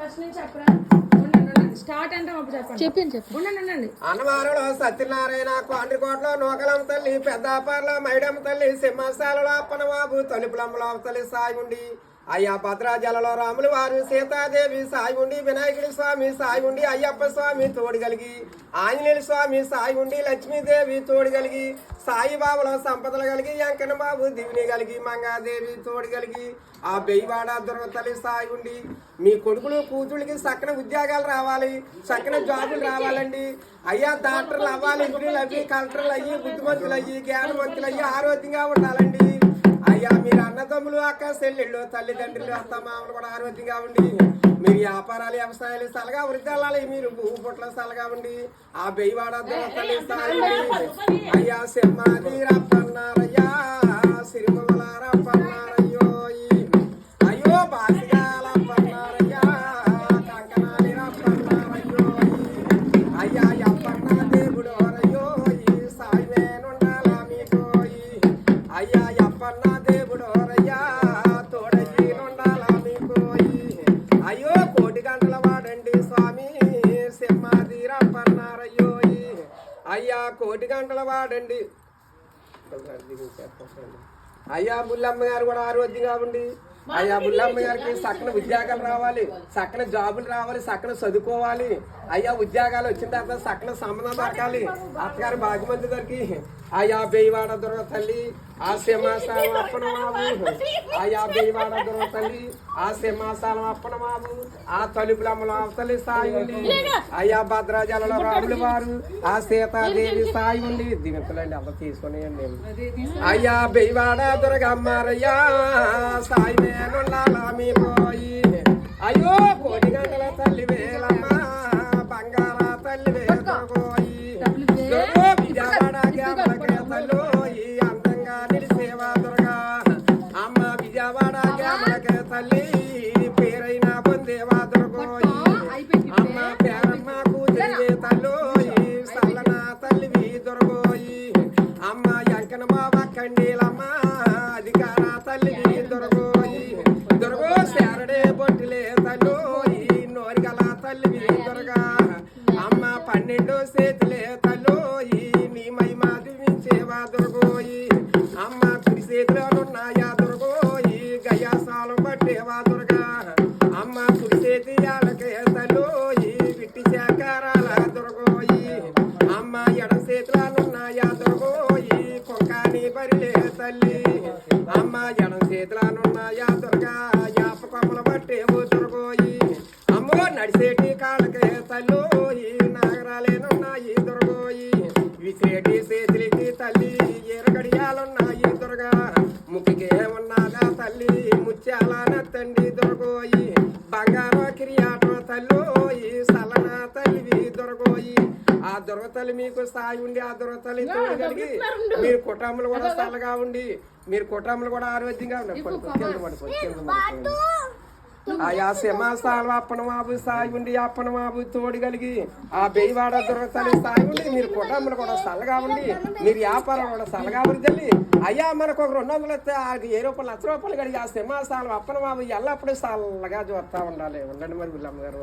First నుంచి start అంటే అప్పుడు చెప్పండి. చెప్పింది చెప్పు ఉండండి ఉండండి. అన్నవరంలో సత్యనారాయణ కోండ్రికోటలో నూకలమ్మ తల్లి పెద్దాపర్లో మైడమ్మ తల్లి సింహాశాలలో అప్పనబాబు తలుపులమ్మలో తల్లి సాయిగుండి అయ్యా భద్రాజలలో రాములు వారు సీతాదేవి ఉండి వినాయకుడి స్వామి సాయి ఉండి అయ్యప్ప స్వామి తోడుగలిగి ఆంజనేయుల స్వామి సాయి ఉండి లక్ష్మీదేవి తోడుగలిగి సాయిబాబులో సంపదలు కలిగి వెంకన్న బాబు దివిని కలిగి మంగాదేవి తోడుగలిగి ఆ బెయ్యవాడ దుర్గతల్లి సాయిగుండి. మీ కొడుకులు కూతుళ్ళకి చక్కని ఉద్యోగాలు రావాలి చక్కని జాబులు రావాలండి. అయ్యా డాక్టర్లు అవ్వాలి ఇంజనీర్లు అయ్యి కలెక్టర్లు అయ్యి బుద్ధిమంతులు అయ్యి జ్ఞానవంతులు అయ్యి ఆరోగ్యంగా ఉండాలండి. మీరు అన్నదమ్ములు అక్క చెల్లెళ్ళు తల్లిదండ్రులు అత్త మామలు కూడా ఆరోగ్యంగా ఉండి మీరు వ్యాపారాలు వ్యవసాయాలు సలగా వృద్ధాలి మీరు భూమి పుట్ల సలగా ఉండి ఆ బెయ్యవాడ అయ్యా సింహాది రప్పన్నారయ్యా సిరిమల దేవుడు అయ్యా తోడయ్యి అయ్యో కోటి గంటల వాడండి స్వామి సింహాది అయ్యా కోటి గంటల వాడండి. అయ్యా బుల్లమ్మ గారు కూడా ఆరోగ్యంగా ఉండి. అయ్యా బుల్లమ్మ గారికి సక్కన ఉద్యోగాలు రావాలి సక్కన జాబులు రావాలి సక్కన చదువుకోవాలి. అయ్యా ఉద్యోగాలు వచ్చిన తర్వాత సక్కన సంబంధం దొరకాలి. అత్తగారు భాగ్యమంది దొరికి అయ్యా బెయ్యవాడ దుర్గ తల్లి ఆ సింహాసనం అప్పన మాబు అయ్యా బెయ్యవాడ దుర్గ తల్లి ఆ సింహాసనం అప్పన ఆ తలుపులమ్మల తల్లి సాయి ఉండి అయ్యా భద్రాజలలో రాములు వారు ఆ సీతాదేవి సాయి ఉండి దిగుతులండి అలా తీసుకుని అయ్యా బెయ్యవాడ దుర్గమ్మారయ్యా సాయి మీ పోయి అయ్యో కోడి గంటల తల్లి తల్లి పేరైన పొందేవా దుర్గోయి అమ్మ పేరమ్మ కూతురివే తల్లోయి సల్లన తల్లివి దొరగోయి అమ్మ ఎంకన బావ కండీలమ్మ అధికార తల్లివి దొరగోయి దొరగో. శారడే బొట్టిలే తల్లోయి నోరిగల తల్లివి దొరగా. అమ్మ పన్నెండు చేతులే తల్లోయి నీ మహిమ దివించేవా దొరగోయి అమ్మ కుడి చేతిలోనున్నాయా అమ్మ కుడి చేతి ఆలకే తల్లోయి విట్టి శాకారాల దొరగోయి అమ్మ ఎడ చేతులనున్నాయా దొరగోయి కొంకాని బరిలే తల్లి. అమ్మ ఎడ చేతులనున్నాయా దుర్గా యాప కొమ్మల పట్టేవో దొరగోయి అమ్మో నడిసేటి కాళ్ళకే తల్లోయి నాగరాలేనున్నాయి దొరగోయి విసిరేటి ముత్యాల తండ్రి దొరగోయి బంగారు కిరియాటో తల్లోయి. సలన తల్లివి దొరగోయి ఆ దొరతల్లి మీకు సాయి ఉండి ఆ దొరతల్లి తోడగలిగి మీరు కుటుంబాలు కూడా చల్లగా ఉండి మీరు కుటుంబాలు కూడా ఆరోగ్యంగా ఉండండి. పడుకో ఆయా సింహాస్థానం అప్పన బాబు సాయి ఉండి అప్పన బాబు తోడుగలిగి ఆ బెయ్యవాడ దొరకతల్లి సాయి ఉండి మీరు కుటుంబం కూడా చల్లగా ఉండి మీరు వ్యాపారం కూడా చల్లగా తల్లి అయ్యా మనకు ఒక రెండు వందలు వస్తే ఆ ఏ రూపాయలు లక్ష రూపాయలు కడిగి ఆ సింహాస్థానం అప్పన బాబు ఎల్లప్పుడూ చల్లగా చూస్తా ఉండాలి ఉండండి మరి గుల్లమ్మ గారు